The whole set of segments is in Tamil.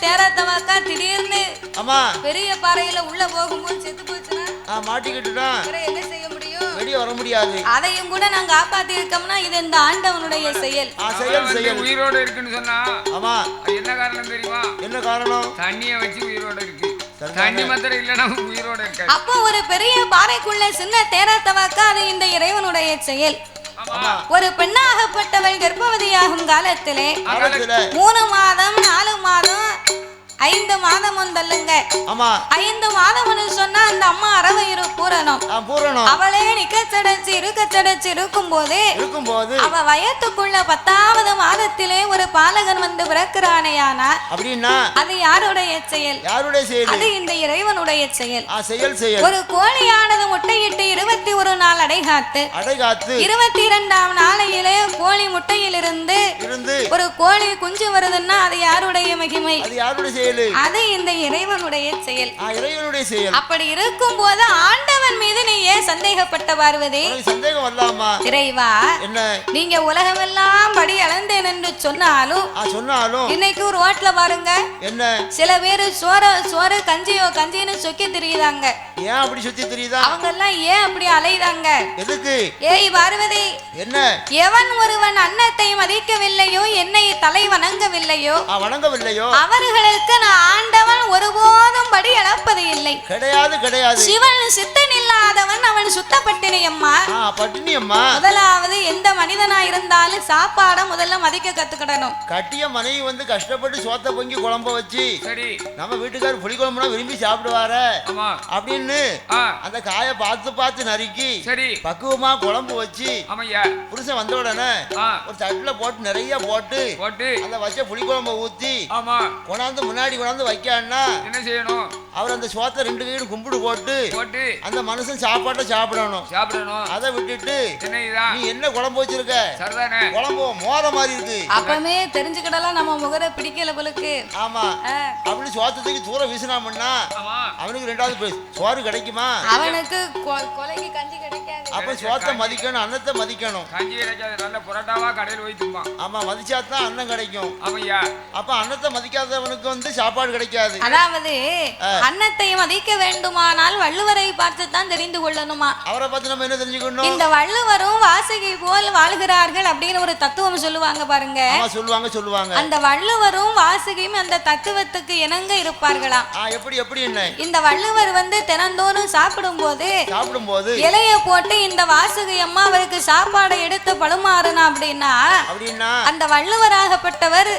தேராத்தவாக்கா திடீர்னு ஆமா. பெரிய பாறையில உள்ள போகும்போது செத்து போச்சுன்னா? அப்புறம் என்ன செய்ய முடியும்? வெளியே வர முடியாது. அதையும் கூட நான் காப்பாத்தி இருக்கோம்னா இது இந்த ஆண்டவனுடைய செயல். ஆ செயல் செயல். உயிரோட இருக்குன்னு சொன்னா ஆமா. என்ன காரணம் தெரியுமா? என்ன காரணம்? தண்ணிய வச்சு உயிரோட இருக்கு. சரிதானே? தண்ணி மாத்திரம் இல்லைன்னா உயிரோட இருக்காது. அப்போ ஒரு பெரிய பாறைக்குள்ள சின்ன தேராத்தவாக்கா அது இந்த இறைவனுடைய செயல். ஒரு பெண்ணாகப்பட்டவள் கர்ப்பவதியாகும் காலத்திலே மூணு மாதம் நாலு மாதம் ஐந்து மாதம் தள்ளுங்க ஆமா. ஐந்து மாதம்னு சொன்னா அந்த அம்மா பூரணம். ஆ, பூரணம். அவளே நிக்கச்சடைச்சு இருக்கச்சடைச்சு இருக்கும் போது இருக்கும்போது அவ வயத்துக்குள்ள பத்தாவது மாதத்திலே ஒரு பாலகன் வந்து பிறக்கிறானேயானா? அப்படின்னா? அது யாருடைய செயல்? யாருடைய செயல்? அது இந்த இறைவனுடைய செயல். ஆ செயல் செயல். ஒரு கோழியானது முட்டையிட்டு அடைகாத்து. அடைகாத்து. இருபத்தி இரண்டாம் நாளையிலே கோழி முட்டையிலிருந்து இருந்து ஒரு கோழி குஞ்சு வருதுன்னா அது யாருடைய மகிமை? அது யாருடைய செயல்? அது இந்த இறைவனுடைய செயல். ஆ இறைவனுடைய செயல். அப்படி இருக்கும் போது ஆண்டவன் மீது நீ ஏன் சந்தேகப்பட்ட பார்வதி. சந்தேகம் வரலாமா? இறைவா என்ன? நீங்க உலகமெல்லாம் படி அளந்தேன் என்று சொன்னாலும் சொன்னாலும் இன்னைக்கு ரோட்ல பாருங்க. என்ன? சில பேரு சோற சோறு கஞ்சியோ கஞ்சின்னு சொக்கி திரியுதாங்க ஏன் அப்படி சுத்தி தெரியுதா? அவங்க எல்லாம் ஏன் அப்படி அலையுதாங்க எதுக்கு? ஏய் பார்வதி. என்ன? எவன் ஒருவன் அன்னத்தை மதிக்கவில்லையோ என்னை தலை வணங்கவில்லையோ வணங்கவில்லையோ? அவர்களுக்கு நான் ஆண்டவன் ஒருபோதும் படி அளப்பது இல்லை. கிடையாது கிடையாது. சிவன் சித்தன் இல்லாதவன் அவன் அம்மா. ஆ பட்டினி அம்மா. முதலாவது எந்த மனிதனா இருந்தாலும் சாப்பாட முதல்ல மதிக்க கத்துக்கிடணும். கட்டிய மனைவி வந்து கஷ்டப்பட்டு சோத்த பொங்கி குழம்ப வச்சு சரி. நம்ம வீட்டுக்காரர் புளி குழம்புனா விரும்பி சாப்பிடுவார. ஆமா. அப்படின்னு அந்த காயை பார்த்து பார்த்து நறுக்கி சரி. பக்குவமா குழம்பு வச்சு ஆமையா. புருஷன் வந்த உடனே ஒரு தட்டுல போட்டு நிறைய போட்டு போட்டு. அந்த வச்ச புளி குழம்ப ஊத்தி ஆமா. கொண்டாந்து முன்னாடி கொண்டாந்து வைக்கான்னா என்ன செய்யணும்? அவர் அந்த சோத்தை ரெண்டு கையும் கும்பிடு போட்டு போட்டு அந்த மனுஷன் சாப்பாட்டை சாப்பிடணும். சாப்பிடணும். அதை விட்டுட்டு நீ என்ன குழம்பு வச்சிருக்க? சரிதானே? குழம்பு மோர மாதிரி இருக்கு. அப்பமே தெரிஞ்சுக்கிடலாம் நம்ம முகர பிடிக்கல போலுக்கு. ஆமா. ஆ, அப்படி சோத்தத்துக்கு தூரம் வீசினாமன்னா ஆமா. அவனுக்கு ரெண்டாவது சோறு கிடைக்குமா? அவனுக்கு கொலைக்கு கஞ்சி கிடைக்காது. அப்ப சோத்தை மதிக்கணும் அன்னத்தை மதிக்கணும். கஞ்சி கிடைக்காது நல்ல புரோட்டாவா கடையில் போய் தும்பான். ஆமா மதிச்சாதான் அன்னம் கிடைக்கும். அப்ப அன்னத்தை மதிக்காதவனுக்கு வந்து சாப்பாடு கிடைக்காது. அதாவது அன்னத்தை மதிக்க வேண்டுமானால் வள்ளுவரை பார்த்து தான் தெரிந்து கொள்ளணுமா? அவரை பார்த்து நம்ம என்ன தெரிஞ்சுக்கணும்? இந்த வள்ளுவரும் வாசகி போல் வாழ்கிறார்கள் அப்படின்னு ஒரு தத்துவம் சொல்லுவாங்க பாருங்க. சொல்லுவாங்க சொல்லுவாங்க. அந்த வள்ளுவரும் வாசகியும் அந்த தத்துவத்துக்கு இணங்க இருப்பார்களாம் எப்படி எப்படி என்ன? இந்த வள்ளுவர் வந்து தினந்தோறும் சாப்பிடும்போது சாப்பிடும்போது? இலைய போட்டு இந்த வாசகி அம்மா அவருக்கு சாப்பாடை எடுத்து பழுமாறுனா அப்படின்னா அந்த வள்ளுவராகப்பட்டவர்.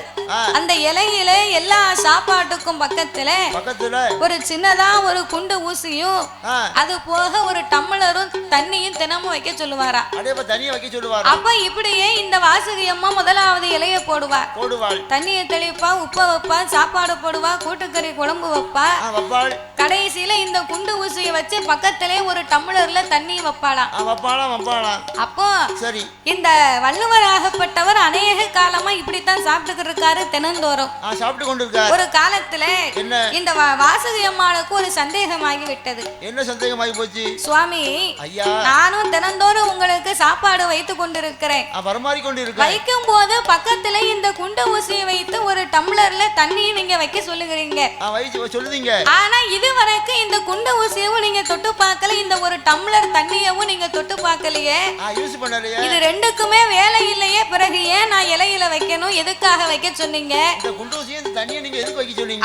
அந்த இலையில எல்லா சாப்பாட்டுக்கும் பக்கத்துல பக்கத்துல ஒரு சின்னதா ஒரு குண்டு ஊசியும் அது போக ஒரு டம்ளரும் தண்ணியும் தினமும் வைக்க சொல்லுவாரா? அப்ப இப்படியே இந்த வாசகி அம்மா முதலாவது இலைய போடுவா. தண்ணியை தெளிப்பா உப்பை வைப்பா சாப்பாடு போடுவா கூட்டுக்கறி குழம்பு வைப்பா. கடைசியில இந்த குண்டு ஊசியை வச்சு பக்கத்திலே ஒரு டம்ளர்ல தண்ணி வைப்பாளாம். அப்போ சரி. இந்த வள்ளுவராகப்பட்டவர் அநேக காலமா இப்படித்தான் சாப்பிட்டுக்கிட்டு இருக்காரு தினந்தோறும். ஒரு காலத்துல இந்த வாசகி அம்மாளுக்கு ஒரு சந்தேகமாகி விட்டது என்ன சந்தேகமாகி போச்சு சுவாமி ஐயா. நானும் தினந்தோறும் உங்களுக்கு சாப்பாடு வைத்து கொண்டிருக்கிறேன். பரமாறி வைக்கும் போது பக்கத்துல இந்த குண்டு ஊசியை வைத்து ஒரு டம்ளர்ல தண்ணி நீங்க வைக்க சொல்லுகிறீங்க. சொல்லுதீங்க. ஆனா இதுவரைக்கும் இந்த குண்டு ஊசியவும் நீங்க தொட்டு பார்க்கல இந்த ஒரு டம்ளர் தண்ணியவும் நீங்க தொட்டு பார்க்கலையே. இது ரெண்டுக்குமே வேலை இல்லையே பிறகு ஏன் நான் இலையில வைக்கணும் எதுக்காக வைக்க சொன்னீங்க?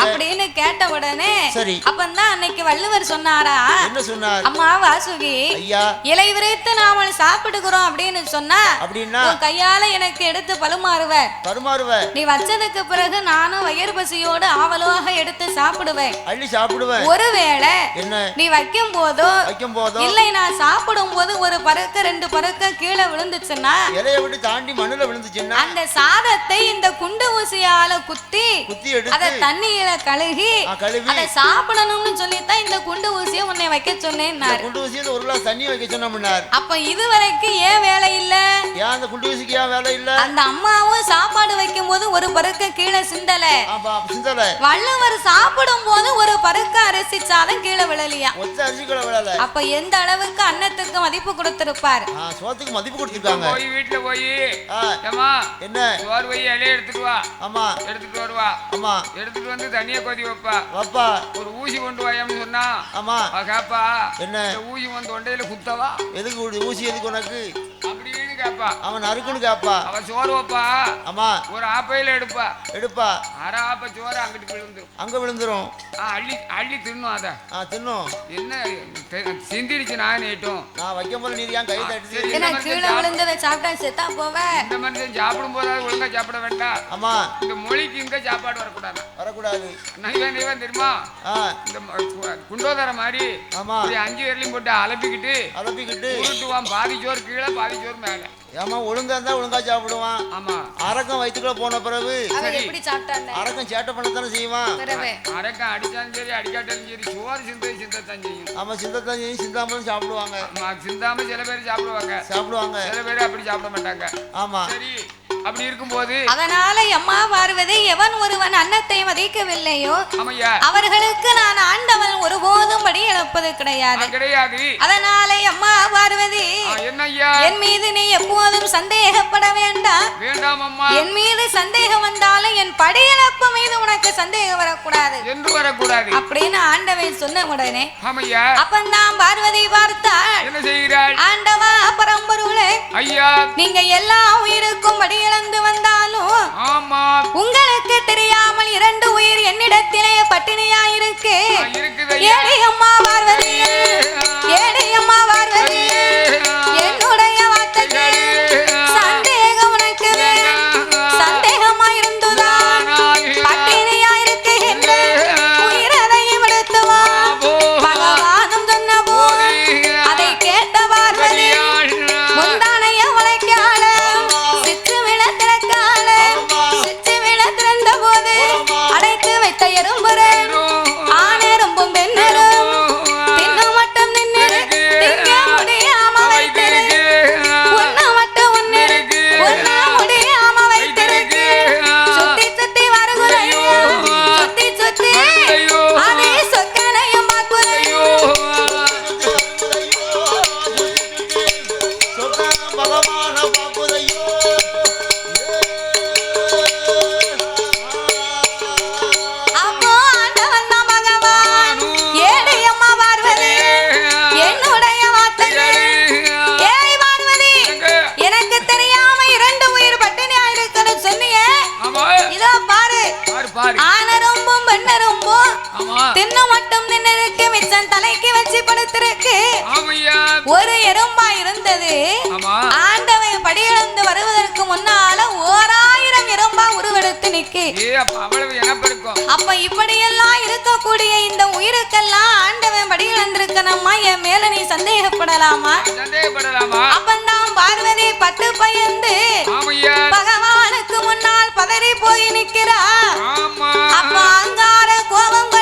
அப்படின்னு கேட்ட உடனே சரி அப்பந்தான் அன்னைக்கு வள்ளுவர் சொன்னாரா? என்ன சொன்னார்? அம்மா வாசுகி ஐயா. இலை விரித்து நாம சாப்பிடுகிறோம் அப்படின்னு சொன்னா அப்படின்னா? கையால எனக்கு எடுத்து பழுமாறுவ பருமாறுவ. நீ வச்சதுக்கு பிறகு நானும் வயிறு பசியோடு ஆவலாக எடுத்து சாப்பிடுவேன். அள்ளி சாப்பிடுவேன். ஒருவேளை என்ன? நீ வைக்கும் போதோ வைக்கும் போதும் இல்லை நான் சாப்பிடும் போது ஒரு பருக்க ரெண்டு பருக்க கீழே விழுந்துச்சுன்னா இலைய விட்டு தாண்டி மண்ணுல விழுந்துச்சுன்னா? அந்த சாதத்தை இந்த குண்டு ஊசியால குத்தி குத்தி அத எடுத்து தண்ணியில கழுகி கழுவி அதை சாப்பிடணும்னு சொல்லித்தான் இந்த குண்டு ஊசியை உன்னை வைக்க சொன்னேன்னாரு. குண்டு ஊசியில் ஒரு கிளாஸ் தண்ணி வைக்க சொன்னோம்னார். அப்ப இதுவரைக்கும் ஏன் வேலை இல்ல? ஏன் அந்த குண்டு ஊசிக்கு ஏன் வேலை இல்ல? அந்த அம்மாவும் சாப்பாடு வைக்கும் போது ஒரு பருக்க கீழே சிந்தல. ஆமா சிந்தல. வள்ளுவர் சாப்பிடும் போது ஒரு பருக்க அரிசி சாதம் கீழே விழலையா? ஒத்த அரிசிக்குள்ள விழல. அப்ப எந்த அளவுக்கு அன்னத்துக்கு மதிப்பு கொடுத்திருப்பாரு? ஆ, சோத்துக்கு மதிப்பு கொடுத்துருக்காங்க. போய் வீட்டுல போய் ஏமா என்ன? சோறு போய் இலைய எடுத்துட்டு வா. ஆமா. எடுத்துட்டு வருவா. ஆமா. எடுத்துட்டு வந்து தண்ணிய கொதி வைப்பா. வப்பா. ஒரு ஊசி கொண்டு வாயான்னு சொன்னா ஆமா. கேப்பா என்ன? ஊசி வந்து தொண்டையில குத்தவா? எதுக்கு ஊசி எதுக்கு உனக்கு? கேப்பா. அவன் நறுக்குன்னு கேப்பா. அவ சோறு வைப்பா. ஆமா. ஒரு ஆப்பையில எடுப்பா. எடுப்பா. அரை ஆப்ப சோறு அங்கிட்டு விழுந்துரும். அங்க விழுந்துரும். அள்ளி அள்ளி தின்னும் அத. ஆ தின்னும். என்ன சிந்திடுச்சு நான் நேட்டும் நான் வைக்கும் போது நீர் ஏன் கை கீழே விழுந்ததை சாப்பிட்டா செத்தா போவ? இந்த மனுஷன் சாப்பிடும் போதாவது ஒழுங்கா சாப்பிட வேண்டாம். ஆமா. இந்த மொழிக்கு இங்க சாப்பாடு வரக்கூடாது. வரக்கூடாது. நைவன் நைவன் தெரியுமா? இந்த குண்டோதர மாதிரி ஆமா. அஞ்சு பேர்லையும் போட்டு அலப்பிக்கிட்டு அலப்பிக்கிட்டு. உருட்டுவான். பாதி சோறு கீழே பாதி சோறு மேல. ஏமா ஒழுங்கா இருந்தா ஒழுங்கா சாப்பிடுவான். ஆமா. அரக்கம் வயிற்றுக்குள்ள போன பிறகு எப்படி சாப்பிட்டாங்க அரக்கம் சேட்டை பண்ணத்தானே செய்வான். அரைக்கம் அடிச்சாலும் சரி அடிக்காட்டாலும் சரி சோறு சிந்தை சிந்தத்தான் செய்யும். ஆமா சிந்தத்தான் செய்யும் சிந்தாமலும் சாப்பிடுவாங்க. ஆமா, சிந்தாம சில பேர் சாப்பிடுவாங்க. சாப்பிடுவாங்க. சில பேர் அப்படி சாப்பிட மாட்டாங்க. ஆமா. சரி. அப்படி இருக்கும்போது அதனால அம்மா பார்வதி எவன் ஒருவன் அன்னத்தை மதிக்கவில்லையோ அவர்களுக்கு நான் ஆண்டவன் ஒருபோதும் படி இழப்பது கிடையாது கிடையாது. அதனால என்ன ஐயா என் மீது நீ எப்போதும் சந்தேகப்பட வேண்டாம். வேண்டாம் அம்மா. என் மீது சந்தேகம் வந்தாலும் என் படியிழப்பு மீது உனக்கு சந்தேகம் வரக்கூடாது. என்று வரக்கூடாது. அப்படின்னு ஆண்டவன் சொன்ன உடனே ஆமையா? அப்பந்தான் பார்வதி பார்த்தாள். என்ன செய்கிறாள்? ஆண்டவா பரம்பொருளே ஐயா. நீங்க எல்லா உயிருக்கும் படி இழந்து வந்தாலும் ஆமா. உங்களுக்கு தெரியாமல் இரண்டு உயிர் என்னிடத்திலே பட்டினியா இருக்கு ஏடி அம்மா பார்வதி. ஏடி அம்மா பார்வதி. மிச்சம் தலைக்கு வச்சு படுத்திருக்கு. ஒரு எறும்பா இருந்தது. ஆண்டவன் படியிழந்து வருவதற்கு முன்னால ஓராயிரம் எறும்பா உருவெடுத்து நிக்கு. அப்ப இப்படியெல்லாம் இருக்கக்கூடிய இந்த உயிருக்கெல்லாம் ஆண்டவன் படியிழந்திருக்கணுமா என் மேல நீ சந்தேகப்படலாமா? அப்பந்தான் பார்வதி பட்டு பயந்து பகவானுக்கு முன்னால் பதறி போய் நிக்கிறா ஆமா. அப்ப அங்கார கோபம்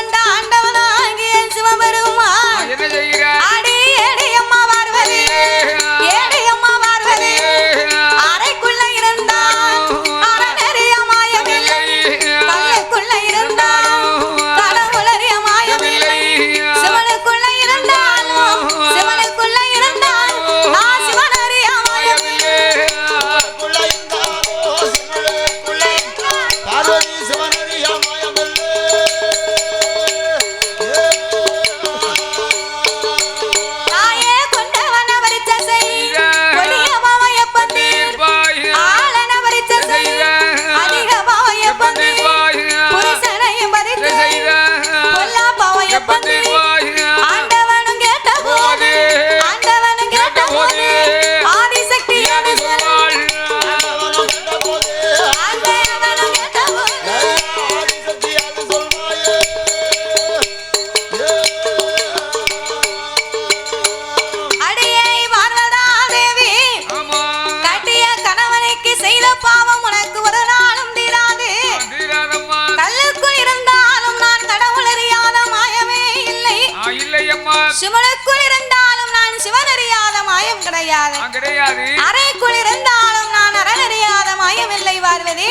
சிவனுக்குள் இருந்தாலும் நான் சிவன் அறியாத மாயம் கிடையாது. கிடையாது. அறைக்குள் இருந்தாலும் நான் அரணறியாத மாயம் இல்லை பார்வதி.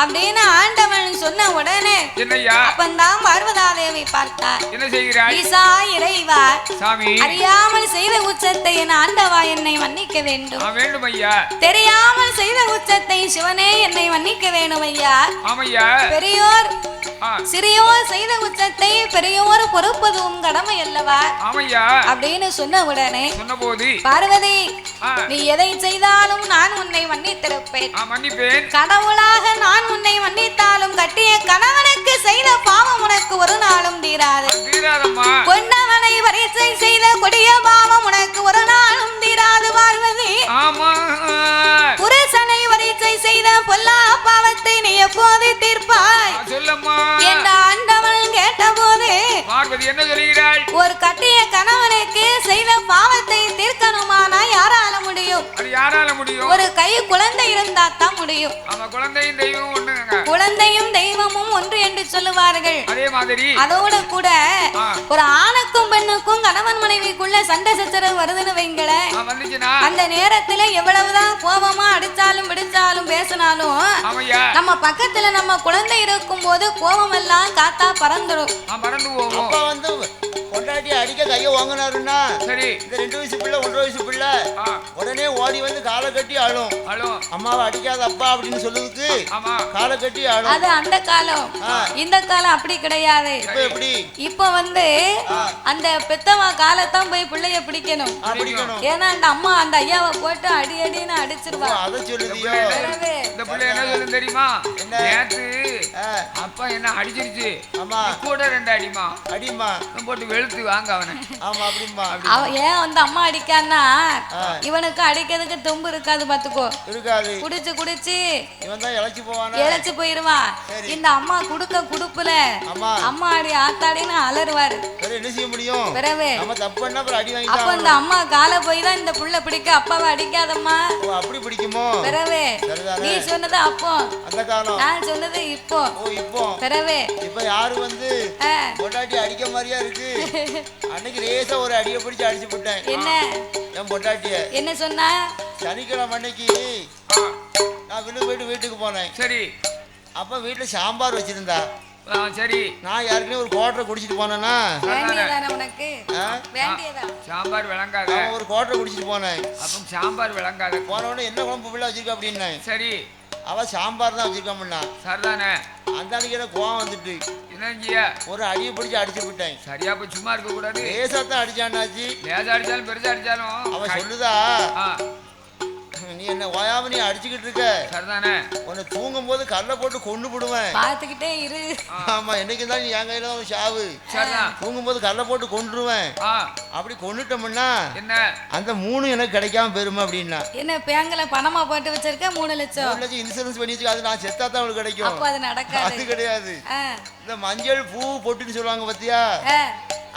அப்படின்னு ஆண்டவன் சொன்ன உடனே அப்பந்தான் பார்வதாதேவி பார்த்தார். என்ன செய்கிறாய்? ஈசா இறைவா சாமி. அறியாமல் செய்த உச்சத்தை என் ஆண்டவா என்னை மன்னிக்க வேண்டும். வேண்டும் ஐயா தெரியாமல் செய்த உச்சத்தை சிவனே என்னை மன்னிக்க வேண்டும் ஐயா பெரியோர் சிறியோர் செய்த உச்சத்தை பெரியோர் பொறுப்பது உன் கடமை அல்லவா? ஆமையா? அப்படின்னு சொன்ன உடனே சொன்னபோது பார்வதி நீ எதை செய்தாலும் நான் உன்னை மன்னித்திருப்பேன். மன்னிப்பேன். கடவுளாக நான் உன்னை மன்னித்தாலும் கட்டிய கணவனுக்கு செய்த பாவம் உனக்கு ஒரு நாளும் தீராது. கொண்டவனை வரிசை செய்த கொடிய பாவம் உனக்கு ஒரு நாளும் தீராது பார்வதி. ஆமா. எப்போது தீர்ப்பாய். சொல்லம்மா. என்ற ஆண்டவன் கேட்டபோது பார்வதி என்ன சொல்கிறாள்? ஒரு கட்டிய கணவனுக்கு செய்த பாவத்தை தீர்க்கணுமானா யாரால முடியும்? அது யாரால முடியும்? ஒரு கை குழந்தை இருந்தா தான் முடியும். ஆமா குழந்தையும் தெய்வம் ஒண்ணுங்க. குழந்தையும் தெய்வமும் ஒன்று என்று சொல்லுவார்கள். அதே மாதிரி. அதோட கூட. ஒரு ஆணுக்கும் பெண்ணுக்கும் கணவன் மனைவிக்குள்ள சண்டை சச்சரவு வருதுன்னு வந்துச்சுன்னா அந்த நேரத்துல எவ்வளவுதான் கோபமா அடிச்சாலும் பிடிச்சாலும் பேசினாலும் நம்ம பக்கத்துல நம்ம குழந்தை இருக்கும் போது கோபம் எல்லாம் காத்தா பறந்துடும் ஆ மறந்து பொண்டாட்டி அடிக்க கையை வாங்கினாருன்னா சரி. இந்த ரெண்டு வயசு பிள்ளை ஒன்றரை வயசு பிள்ளை உடனே ஓடி வந்து காலை கட்டி ஹலோ அம்மாவை அடிக்காத அப்பா அப்படின்னு சொல்லுறதுக்கு ஆமா. காலை கட்டி அழும் அது அந்த காலம். இந்த காலம் அப்படி கிடையாது. இப்ப எப்படி? இப்ப வந்து அந்த பெத்தவா காலத்தான் போய் பிள்ளைய பிடிக்கணும். ஏன்னா அந்த அம்மா அந்த ஐயாவை போட்டு அடி அடின்னு அடிச்சிருவா. அதை சொல்லுதியோ? இந்த பிள்ளை என்ன சொல்லும் தெரியுமா? ஆ, அப்பா என்ன அடிச்சிருச்சு. கூட ரெண்டு அடிமா அடிம்மா. போட்டு வெளுத்து வாங்க அவனை. ஆமா ஏன் வந்து அம்மா அடிக்கான்னா. இவனுக்கு அடிக்கிறதுக்கு தெம்பு இருக்காது பாத்துக்கோ இருக்காது. குடிச்சு குடிச்சு. இவன் தான் இழைச்சி போவானா. இழைச்சு போயிருவான். இந்த அம்மா குடுக்க குடுப்புல அம்மா. அடி ஆத்தாடின்னு அலறுவாரு. என்ன செய்ய முடியும்? பிறகு நம்ம தப்பு பண்ணா அப்புறம் அடி அப்ப இந்த அம்மா காலை போய் தான் இந்த புள்ள பிடிக்க. அப்பாவை அடிக்காதம்மா. அப்படி பிடிக்குமோ? சரிதானே நீ சொன்னது அப்போ. அந்த காலம். நான் சொன்னது இப்போ. இப்போ. பிறகு இப்ப யாரு வந்து பொண்டாட்டி அடிக்க மாதிரியா இருக்கு? அன்னைக்கு லேசா ஒரு அடியை பிடிச்சு அடிச்சு விட்டேன். என்ன? என் பொண்டாட்டிய. என்ன சொன்னா? சனிக்கிழமை அன்னைக்கு நான் வில்லு போயிட்டு வீட்டுக்கு போனேன். சரி. அப்ப வீட்டுல சாம்பார் வச்சிருந்தா. சரி. நான் ஏற்கனவே ஒரு குவாட்டரை குடிச்சிட்டு போனேன்னா உனக்கு? சாம்பார் விளங்காத. ஒரு குவாட்டரை குடிச்சிட்டு போனேன். அப்போ சாம்பார் விளங்காத. போன உடனே என்ன குழம்பு பிள்ளை வச்சிருக்க அப்படின்னேன். சரி. அவ சாம்பார் தான் வச்சிருக்காமண்ணா. சரிதானே. அந்த அன்னைக்கு கோவம் வந்துட்டு. ஒரு அடியை பிடிச்சு அடிச்சு விட்டேன் சரியா போய் சும்மா இருக்க கூடாது லேசா தான் அடிச்சான்னாச்சு லேசா அடிச்சாலும் பெருசா அடிச்சாலும். அவ கை- சொல்லுதா? ஆ. நீ என்ன ஓயாம நீ அடிச்சுக்கிட்டு இருக்க? சரிதானே. உன்னை தூங்கும் போது கல்லை போட்டு கொண்டு போடுவேன். பார்த்துக்கிட்டே இரு. ஆமா என்னைக்கு இருந்தாலும் நீ என் கையில தான் சரிதான் தூங்கும் போது கல்லை போட்டு கொண்டுருவேன் ஆ. அப்படி கொண்டுட்டோம்னா என்ன? அந்த மூணு எனக்கு கிடைக்காம போயிருமா அப்படின்னா? என்ன பேங்க்ல பணமா போட்டு வச்சிருக்க? மூணு லட்சம். மூணு லட்சம் இன்சூரன்ஸ் பண்ணி வச்சுக்க அது நான் செத்தா தான் அவளுக்கு கிடைக்கும். அப்போ அது நடக்காது. அது கிடையாது. இந்த மஞ்சள் பூ பொட்டுன்னு சொல்லுவாங்க பாத்தியா.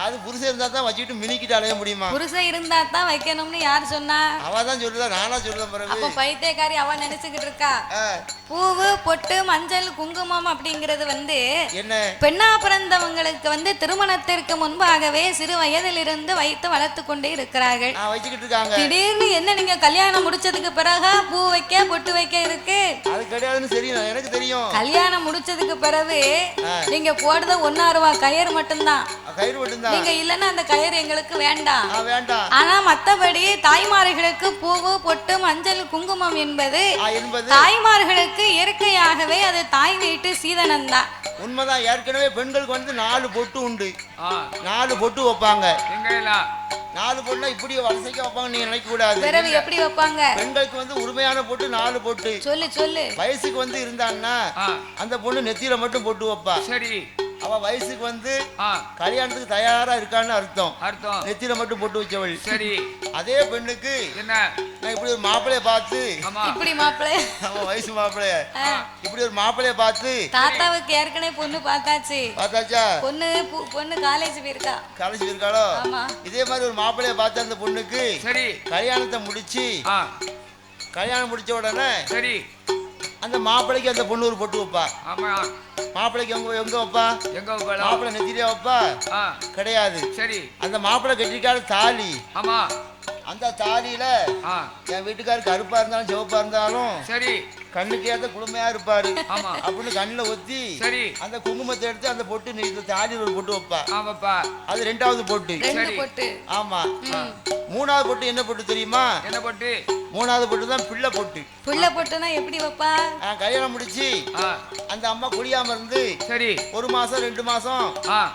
அது புருஷன் இருந்தா தான் வச்சுக்கிட்டு மினிக்கிட்டு அலைய முடியுமா? புருஷன் இருந்தா தான் வைக்கணும்னு யார் சொன்னா? அவ தான் சொல்லுதா நானா சொல்லுதேன் பிறகு? பைத்தியக்காரி அவ நினைச்சுக்கிட்டு இருக்கா? பூவு பொட்டு மஞ்சள் குங்குமம் அப்படிங்கிறது வந்து என்ன? பெண்ணா பிறந்தவங்களுக்கு வந்து திருமணத்திற்கு முன்பாகவே சிறு வயதிலிருந்து வைத்து வளர்த்து கொண்டே இருக்கிறார்கள். திடீர்னு என்ன நீங்க கல்யாணம் முடிச்சதுக்கு பிறகு பூ வைக்க பொட்டு வைக்க இருக்கு? எனக்கு தெரியும். கல்யாணம் முடிச்சதுக்கு பிறகு. நீங்க போடுறது ஒன்னா ரூபா கயிறு மட்டும்தான். நீங்க இல்லைன்னா அந்த கயிறு எங்களுக்கு வேண்டாம். ஆனா மத்தபடி தாய்மார்களுக்கு பூவு பொட்டு மஞ்சள் குங்குமம் என்பது ஆ தாய்மார்களுக்கு இயற்கையாகவே அது தாய் வீட்டு சீதனம் தான் உண்மைதான் ஏற்கனவே பெண்களுக்கு வந்து நாலு பொட்டு உண்டு. நாலு பொட்டு வைப்பாங்க. நாலு பொட்டுனா இப்படி வரிசைக்கு வைப்பாங்க நீங்க நினைக்க கூடாது பிறகு எப்படி வைப்பாங்க? பெண்களுக்கு வந்து உரிமையான பொட்டு நாலு பொட்டு. சொல்லு சொல்லு. வயசுக்கு வந்து இருந்தான்னா அந்த பொண்ணு நெத்தியில மட்டும் பொட்டு வைப்பா. சரி. அவ வயசுக்கு வந்து கல்யாணத்துக்கு தயாரா இருக்கான்னு அர்த்தம். அர்த்தம். நெத்தியில மட்டும் பொட்டு வச்சவள் சரி. அதே பெண்ணுக்கு என்ன? நான் இப்படி ஒரு மாப்பிளைய பார்த்து ஆமா. இப்படி மாப்பிள்ளை. அவன் வயசு மாப்பிளைய இப்படி ஒரு மாப்பிளைய பார்த்து தாத்தாவுக்கு ஏற்கனவே பொண்ணு பார்த்தாச்சு. பார்த்தாச்சா? பொண்ணு பொண்ணு காலேஜ் போயிருக்கா. காலேஜ் இருக்காளோ ஆமா. இதே மாதிரி ஒரு மாப்பிளைய பார்த்து அந்த பொண்ணுக்கு சரி. கல்யாணத்தை முடிச்சு கல்யாணம் முடிச்ச உடனே சரி. அந்த மாப்பிளைக்கு அந்த பொண்ணு ஒரு பொட்டு வைப்பா. ஆமா. மாப்பிளைக்கு எங்க எங்க வைப்பா? எங்க போகலாம் மாப்பிள்ளை நெத்திரியா வைப்பா? கிடையாது. சரி. அந்த மாப்பிள்ளை கட்டிருக்காரு தாலி. ஆமா. அந்த தாலியில என் வீட்டுக்காரர் கருப்பா இருந்தாலும் சிவப்பா இருந்தாலும் சரி. கண்ணுக்கு ஏத்த குளுமையா இருப்பாரு. ஆமா. அப்படின்னு கண்ணுல ஒத்தி சரி. அந்த குங்குமத்தை எடுத்து அந்த பொட்டு நீ தாடியில் ஒரு பொட்டு வைப்பா. ஆமாப்பா. அது ரெண்டாவது பொட்டு. ரெண்டு சரி. பொட்டு. ஆமா. மூணாவது பொட்டு என்ன பொட்டு தெரியுமா? என்ன போட்டு? மூணாவது பொட்டு தான் பிள்ளை பொட்டு. புள்ள பொட்டுனா எப்படி வைப்பா? கல்யாணம் முடிச்சு அந்த அம்மா குளியாம இருந்து சரி. ஒரு மாசம் ரெண்டு மாசம்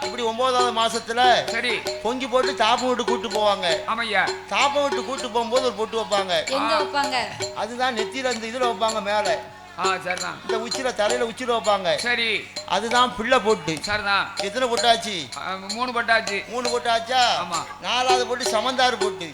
இப்படி ஒன்பதாவது மாசத்துல சரி. பொங்கி போட்டு தாப்பம் விட்டு கூட்டு போவாங்க. ஆமையா தாப்பம் விட்டு கூட்டு போகும்போது ஒரு பொட்டு வைப்பாங்க. எங்க வைப்பாங்க? அதுதான் நெத்தியில அந்த இதுல வைப்பாங்க மேல. ஆ சரிதான். இந்த உச்சில தலையில உச்சில வைப்பாங்க. சரி. அதுதான் பிள்ளை பொட்டு. சரிதான். எத்தனை பொட்டாச்சு? மூணு பட்டாச்சு. மூணு பொட்டு ஆச்சா ஆமா. நாலாவது பொட்டு சமந்தாறு பொட்டு.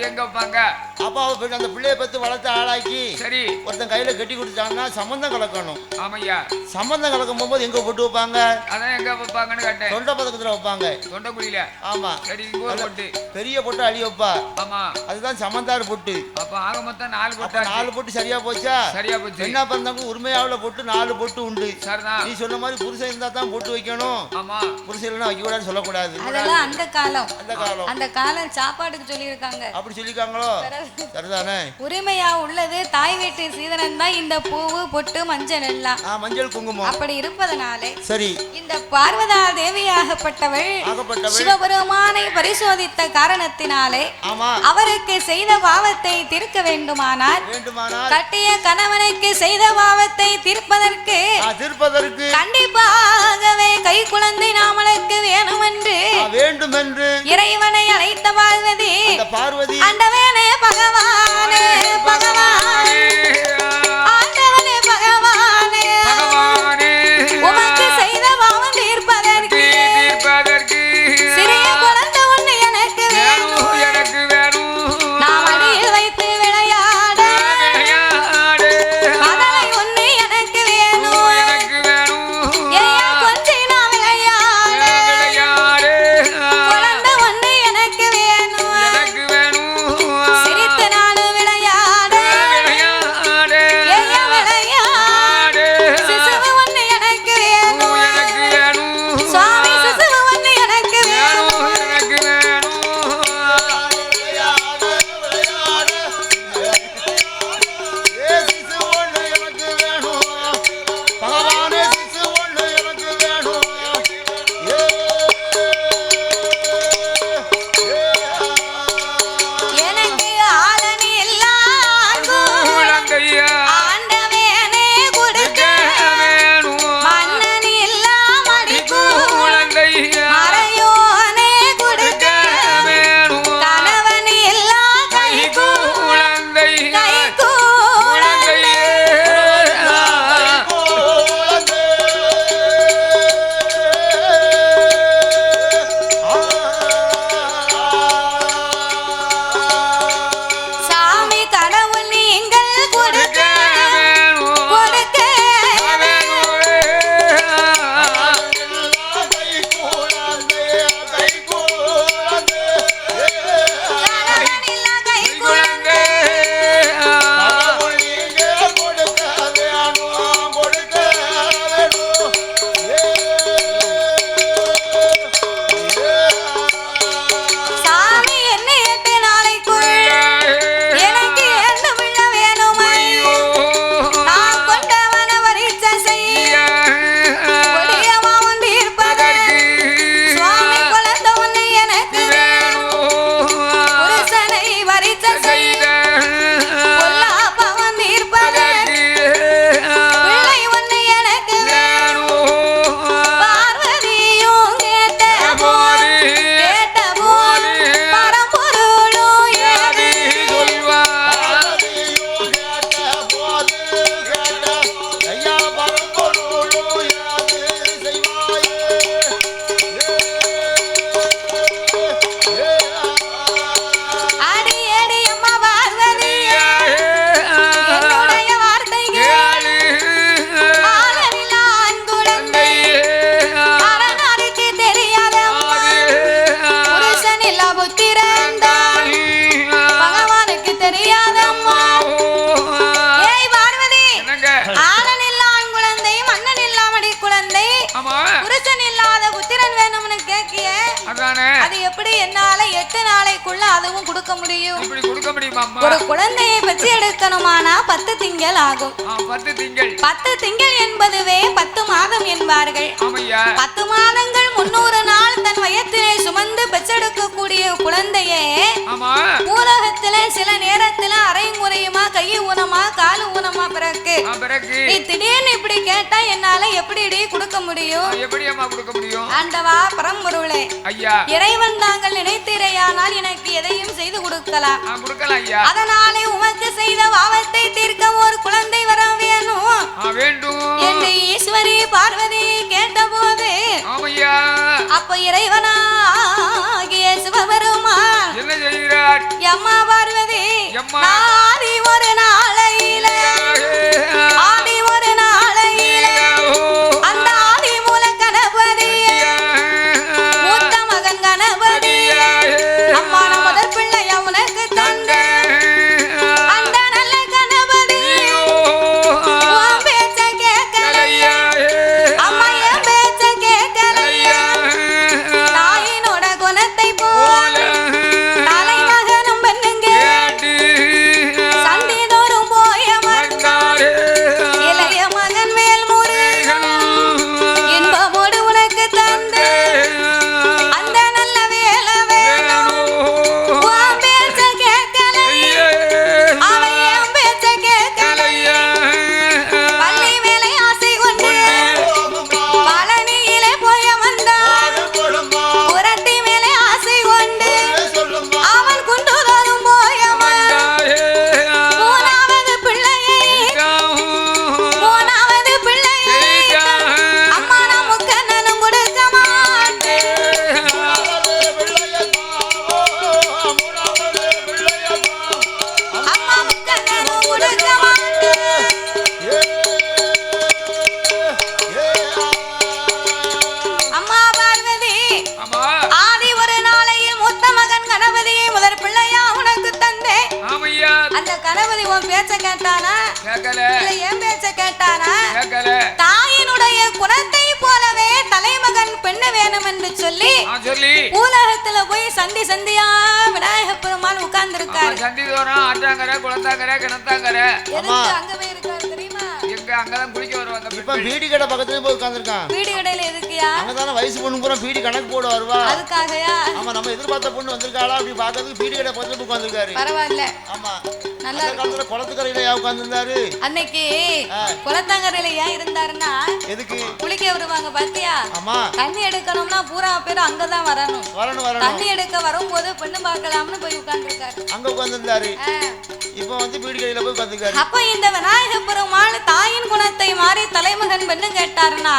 எங்க வைப்பாங்க? அப்பாவை போய் அந்த பிள்ளைய பத்து வளர்த்து ஆளாக்கி சரி. ஒருத்தன் கையில கட்டி கொடுத்தாங்கன்னா சம்பந்தம் கலக்கணும். ஆமையா. சம்பந்தம் கலக்கும் எங்க பொட்டு வைப்பாங்க? அதான் எங்க வைப்பாங்கன்னு கேட்டேன். தொண்டை பதக்கத்துல வைப்பாங்க. தொண்டைக்குழியில. ஆமா. சரி பொட்டு. பெரிய பொட்டு அடி வைப்பா. ஆமா. அதுதான் சமந்தாறு பொட்டு. அப்ப ஆக மொத்தம் நாலு அப்ப பொட்டாச்சு. நாலு பொட்டு சரியா போச்சா? சரியா போச்சு. என்ன பண்ணாங்க உரிமையாவுல பொட்டு நாலு பொட்டு உண்டு. சரிதான். நீ சொன்ன மாதிரி புருஷன் இருந்தா தான் பொட்டு வைக்கணும். ஆமா. புருஷன் இல்லைன்னா வைக்க கூடாதுன்னு சொல்லக்கூடாது. அதெல்லாம் அந்த காலம். அந்த காலம். அந்த காலம் சாப்பாட்டுக்கு சொல்லியிருக்காங்க. அப்படி சொல்லிருக்காங்களோ சரிதானே? உரிமையா உள்ளது தாய் வீட்டு சீதனம் தான் இந்த பூவு பொட்டு மஞ்சள் எல்லாம். ஆ மஞ்சள் குங்குமம். அப்படி இருப்பதனாலே சரி. இந்த பார்வதா தேவியாகப்பட்டவள் ஆகப்பட்டவள். சிவபெருமானை பரிசோதித்த காரணத்தினாலே ஆமா. அவருக்கு செய்த பாவத்தை தீர்க்க வேண்டுமானால் வேண்டுமானால் கட்டிய கணவனுக்கு செய்த பாவத்தை தீர்ப்பதற்கு தீர்ப்பதற்கு. கண்டிப்பாகவே கை குழந்தை நாமளுக்கு வேணும் என்று வேண்டும் என்று இறைவனை அழைத்த பார்வதி. அந்த பார்வதி. ஆண்டவனே பகவானே. பகவானே. நாளைக்குள்ள அதுவும் கொடுக்க முடியும். ஒரு குழந்தையை பெற்று எடுக்கணுமானா பத்து திங்கள் ஆகும். பத்து திங்கள். என்பதுவே பத்து மாதம் என்பார்கள். பத்து மாதங்கள் முன்னூறு நாள் தன் வயத்திலே சுமந்து பெற்றெடுக்கக்கூடிய குழந்தையே பூலகத்துல சில நேரத்துல அரை முறையுமா கை ஊனமா காலு ஊனமா பிறகு நீ திடீர்னு இப்படி கேட்டா என்னால எப்படி கொடுக்க முடியும்? எப்படி அம்மா கொடுக்க முடியும்? ஆண்டவா பரம்பொருளே. ஐயா. இறைவன் தாங்கள் நினைத்திரையானால் எனக்கு எதையும் செய்து கொடுக்கலாம். ஆ கொடுக்கலாம் ஐயா. அதனாலே உமக்கு செய்த பாவத்தை தீர்க்க ஒரு குழந்தை வர வேணும். வேண்டும். என்று ஈஸ்வரி பார்வதி கேட்டபோது ஆமையா அப்ப சிவபெருமான் என்ன செய்கிறார்? பார்வதி எம்மா. ஆதி ஒரு நாளையில. கேட்டானா கேட்கல இல்ல என் பேச்ச கேட்டானா கேட்கல தாயினுடைய குணத்தை போலவே தலைமகன் பெண்ணு வேணும் என்று சொல்லி சொல்லி. பூலகத்துல போய் சந்தி சந்தியா விநாயக பெருமாள் உட்கார்ந்து இருக்காரு சண்டி தோறம் ஆட்டாங்கரை குளத்தாங்கரை கிணத்தாங்கரை. எதுக்கு அங்க போய் இருக்காரு தெரியுமா? எங்க அங்கதான் குளிக்க வருவாங்க இப்ப. பீடி கடை பக்கத்துல போய் உட்காந்துருக்கான் வீடு கடையில எதுக்குயா? அங்கதானே வயசு பொண்ணு பூரா பீடி கணக்கு போட வருவா. அதுக்காகயா? ஆமா நம்ம எதிர்பார்த்த பொண்ணு வந்திருக்காளா அப்படி பாக்கிறதுக்கு பீடி கடை பக்கத்துல போய் உட்காந்துருக்காரு பரவாயில்ல. ஆமா. நல்லா அந்த காலத்துல குளத்துக்கரையில யா உட்காந்துருந்தாரு அன்னைக்கு ஆ. குளத்தங்கரையில ஏன் இருந்தாருன்னா எதுக்கு? குளிக்க வருவாங்க பாத்தியா? ஆமா. தண்ணி எடுக்கணும்னா பூரா பேர் அங்கதான் வரணும். வரணும் வரணும். தண்ணி எடுக்க வரும்போது பெண்ணு பார்க்கலாம்னு போய் உட்கார்ந்துருக்காரு. அங்க உட்காந்துருந்தாரு இப்ப வந்து பீடி கடையில போய் உட்காந்துருக்காரு அப்ப இந்த விநாயக பெருமாள் தாயின் குணத்தை மாறி தலைமகன் பெண்ணு கேட்டாருன்னா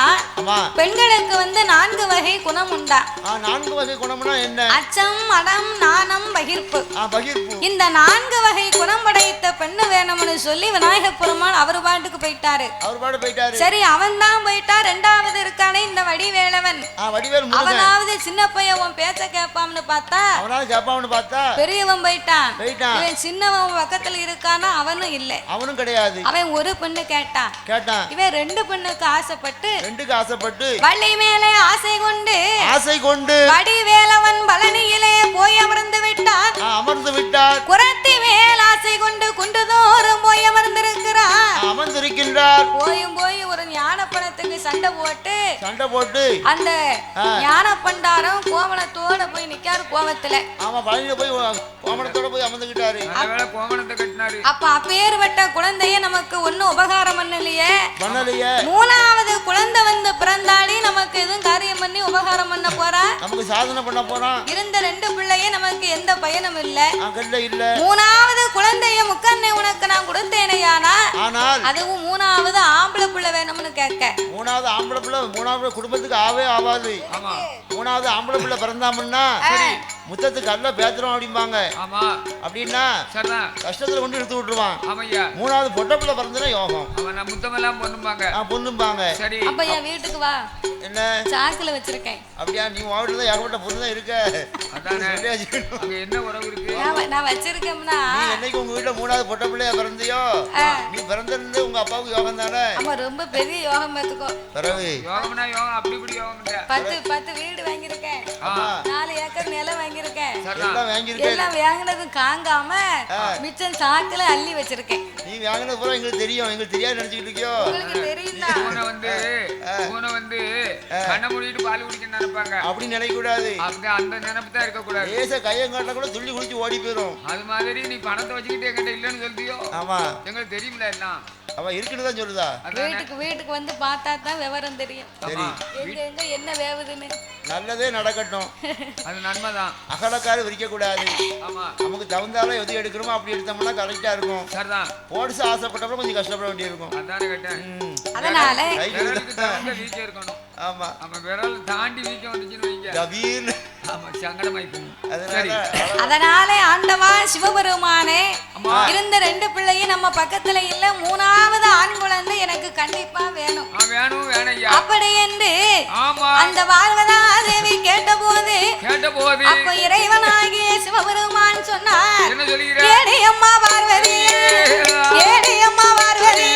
பெண்களுக்கு வந்து நான்கு வகை குணம் உண்டா? நான்கு வகை குணம்னா என்ன? அச்சம் மடம் நாணம் பகிர்ப்பு. இந்த நான்கு வகை குணம் படைத்த பெண்ணு வேணும்னு சொல்லி விநாயக பெருமாள் அவர் பாட்டுக்கு போயிட்டாரு. அவர் பாடு போயிட்டாரு. சரி அவன் தான் போயிட்டா ரெண்டாவது இருக்கானே இந்த வடிவேலவன். அவனாவது சின்ன பையன் உன் பேச்ச கேட்பான்னு பார்த்தா அவனால ஜப்பான்னு பார்த்தா பெரியவன் போயிட்டான். போயிட்டான். இவன் சின்னவன் பக்கத்துல இருக்கானா அவனும் இல்ல. அவனும் கிடையாது. அவன் ஒரு பெண்ணு கேட்டான். கேட்டான். இவன் ரெண்டு பெண்ணுக்கு ஆசைப்பட்டு ரெண்டுக்கு ஆசைப்பட்டு வள்ளி மேலே ஆசை கொண்டு ஆசை கொண்டு வடிவேலவன் பழனியிலே போய் அமர்ந்து விட்டான். அமர்ந்து விட்டார். குரத்தி மேல் ஆசை கொண்டு குண்டுதோறும் போய் அமர்ந்திருக்கிறான் ஆ, அமர்ந்திருக்கின்றார். போயும் போய் ஒரு ஞான பணத்துக்கு சண்டை போட்டு சண்டை போட்டு. அந்த. ஞான பண்டாரம் கோவணத்தோட போய் நிக்காரு கோவத்துல. ஆமா பழனியில போய் கோமணத்தோட போய் வேளை கோமணத்தை கட்டினாரு. அப்ப அப்பேர்பட்ட குழந்தைய நமக்கு ஒண்ணும் உபகாரம் பண்ணலையே. பண்ணலையே. மூணாவது குழந்தை வந்து பிறந்தாலே நமக்கு எதுவும் காரியம் பண்ணி உபகாரம் பண்ண போறா? நமக்கு சாதனை பண்ண போறான் இருந்த ரெண்டு பிள்ளையே நமக்கு எந்த பயனும் இல்ல. இல்ல. மூணாவது குழந்தைய முக்கண்ணை உனக்கு நான் கொடுத்தேனையானா? ஆனால் அதுவும் மூணாவது ஆம்பளை பிள்ளை வேணும்னு கேட்க. மூணாவது ஆம்பளை பிள்ளை மூணாவது குடும்பத்துக்கு ஆவே ஆகாது ஆமா. மூணாவது ஆம்பளை பிள்ளை பிறந்தாமுன்னா முத்தத்துக்கு அல்ல பேத்துறோம் அப்படிம்பாங்க. ஆமா. அப்படின்னா கஷ்டத்துல கொண்டு இழுத்து விட்டுருவான். மூணாவது பொட்டை பிள்ளை பிறந்தனா யோகம். முத்தமெல்லாம் பொண்ணும்பாங்க. ஆ பொண்ணும்பாங்க. சரி. அப்ப என் வீட்டுக்கு வா. என்ன? சாக்குல வச்சிருக்கேன். அப்படியா நீ மாவட்டத்துல தான் ஏகப்பட்ட பொண்ணு தான் இருக்க. அதானே. என்ன உறவு இருக்கு? நான் வச்சிருக்கேன்னா நீ என்னைக்கு உங்க வீட்டுல மூணாவது பொட்டை பிள்ளையா பிறந்தியோ? நீ பிறந்திருந்து உங்க அப்பாவுக்கு யோகம் தானே ஆமா ரொம்ப பெரிய யோகம் பார்த்துக்கோ பிறகு யோகம்னா யோகம் அப்படி இப்படி யோகம் இல்ல பத்து பத்து வீடு வாங்கியிருக்கேன். நாலு ஏக்கர் நிலம் வாங்கியிருக்கேன். எல்லாம் வாங்கியிருக்கேன். எல்லாம் வாங்கினதும் காங்காம மிச்சம் சாக்குல அள்ளி வச்சிருக்கேன். நீ வாங்கினது பூரா எங்களுக்கு தெரியும். எங்களுக்கு தெரியாது நினைச்சுக்கிட்டு இருக்கியோ? உங்களுக்கு தெரியுதா பூனை வந்து பூனை வந்து கண்ணை மூடிட்டு பால் குடிக்க நினைப்பாங்க. அப்படி நினைக்க கூடாது அப்படி அந்த நினைப்பு தான் இருக்கக்கூடாது. லேச கையங்காட்டில கூட துள்ளி குளிச்சு ஓடி போயிடும் அது மாதிரி நீ பணத்தை வச்சுக்கிட்டு என்கிட்ட இல்லைன்னு சொல்லியோ ஆமா. எங்களுக்கு தெரியுமில்ல எல்லாம். அவ இருக்குன்னு தான் சொல்லுதா? வீட்டுக்கு வீட்டுக்கு வந்து பார்த்தா தான் விவரம் தெரியும். சரி. எங்க எங்க என்ன வேவுதுன்னு. நல்லதே நடக்கட்டும். அது நன்மைதான். அகலக்காரு விரிக்க கூடாது ஆமா. நமக்கு தகுந்தால எது எடுக்கிறோமோ அப்படி எடுத்தோம்னா கரெக்டா இருக்கும். சரிதான். போடிச்சு ஆசைப்பட்டப்பறம் கொஞ்சம் கஷ்டப்பட வேண்டியிருக்கும். அதானே கேட்டேன். ம். அதனால இருக்கணும் ஆமா. நம்ம விரல் தாண்டி வீக்கம் வந்துச்சுன்னு வைங்க. அதனால ஆண்டவா சிவபெருமானே இருந்த ரெண்டு பிள்ளையும் நம்ம பக்கத்துல இல்ல மூணாவது ஆண் குழந்தை எனக்கு கண்டிப்பா வேணும். ஆ, வேணும் வேணையா? அப்படி என்று ஆமா. அந்த பார்வதா தேவி கேட்டபோது கேட்ட போது அப்ப இறைவனாகிய சிவபெருமான் சொன்னார் ஏடி அம்மா பார்வதி ஏடி அம்மா பார்வதி